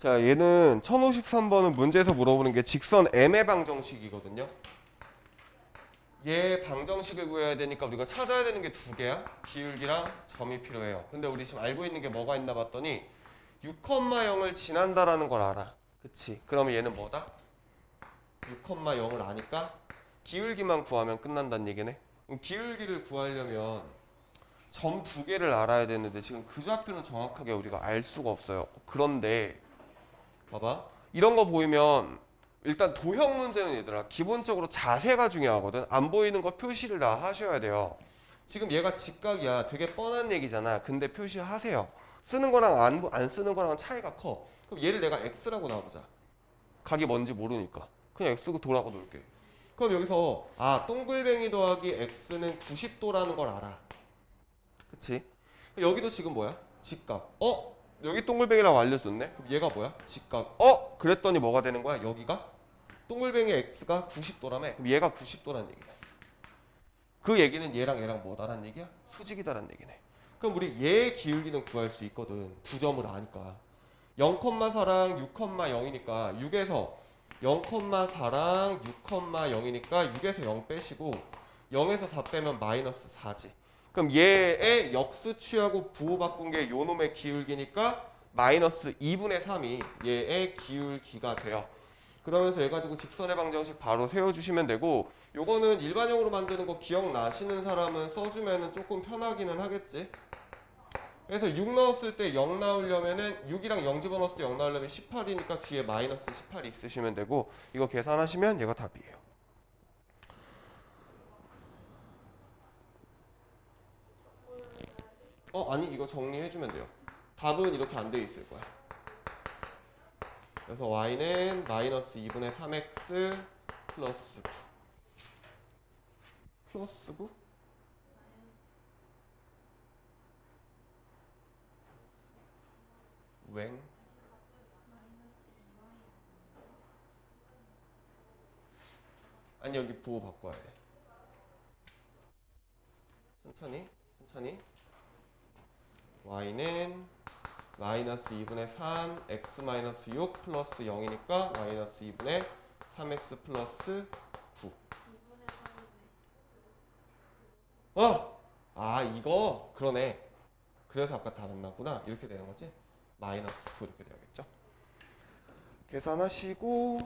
자, 얘는 1053번은 문제에서 물어보는 게 직선 M의 방정식이거든요. 얘 방정식을 구해야 되니까 우리가 찾아야 되는 게 두 개야. 기울기랑 점이 필요해요. 근데 우리 지금 알고 있는 게 뭐가 있나 봤더니 6,0을 지난다라는 걸 알아. 그치? 그러면 얘는 뭐다? 6,0을 아니까 기울기만 구하면 끝난다는 얘기네. 그럼 기울기를 구하려면 점 두 개를 알아야 되는데 지금 그 좌표는 정확하게 우리가 알 수가 없어요. 그런데 봐봐. 이런 거 보이면 일단 도형 문제는 얘들아 기본적으로 자세가 중요하거든. 안 보이는 거 표시를 다 하셔야 돼요. 지금 얘가 직각이야. 되게 뻔한 얘기잖아. 근데 표시하세요. 쓰는 거랑 안, 안 쓰는 거랑 차이가 커. 그럼 얘를 내가 x라고 나와보자. 각이 뭔지 모르니까. 그냥 x고 도라고 놓을게. 그럼 여기서 아 동글뱅이 더하기 x는 90도라는 걸 알아. 그치? 여기도 지금 뭐야? 직각. 어? 여기 동글뱅이라고 알려줬네? 그럼 얘가 뭐야? 직각. 어? 그랬더니 뭐가 되는 거야? 여기가? 동글뱅이 x가 90도라며? 그럼 얘가 90도라는 얘기야. 그 얘기는 얘랑 얘랑 뭐다라는 얘기야? 수직이다라는 얘기네. 그럼 우리 얘의 기울기는 구할 수 있거든. 두 점을 아니까. 0,4랑 6,0이니까 6에서 0,4랑 6,0이니까 6에서 0 빼시고 0에서 4 빼면 마이너스 4지. 그럼 얘의 역수 취하고 부호 바꾼 게 요놈의 기울기니까 마이너스 2분의 3이 얘의 기울기가 돼요. 그러면서 얘 가지고 직선의 방정식 바로 세워주시면 되고 요거는 일반형으로 만드는 거 기억나시는 사람은 써주면 조금 편하기는 하겠지. 그래서 6 넣었을 때 0 나오려면은 6이랑 0 집어넣었을 때 0 나오려면 18이니까 뒤에 마이너스 18이 있으시면 되고 이거 계산하시면 얘가 답이에요. 어 아니 이거 정리해주면 돼요. 답은 이렇게 안 돼 있을 거야. 그래서 y는 마이너스 2분의 3x 플러스 9 플러스 9? 웽 아니 여기 부호 바꿔야 돼 천천히 천천히 y는 마이너스 2분의 3 x 마이너스 6 플러스 0이니까 마이너스 2분의 3x 플러스 9 어! 아 이거? 그러네. 그래서 아까 다 만났구나. 이렇게 되는 거지? 마이너스 9 이렇게 되겠죠? 계산하시고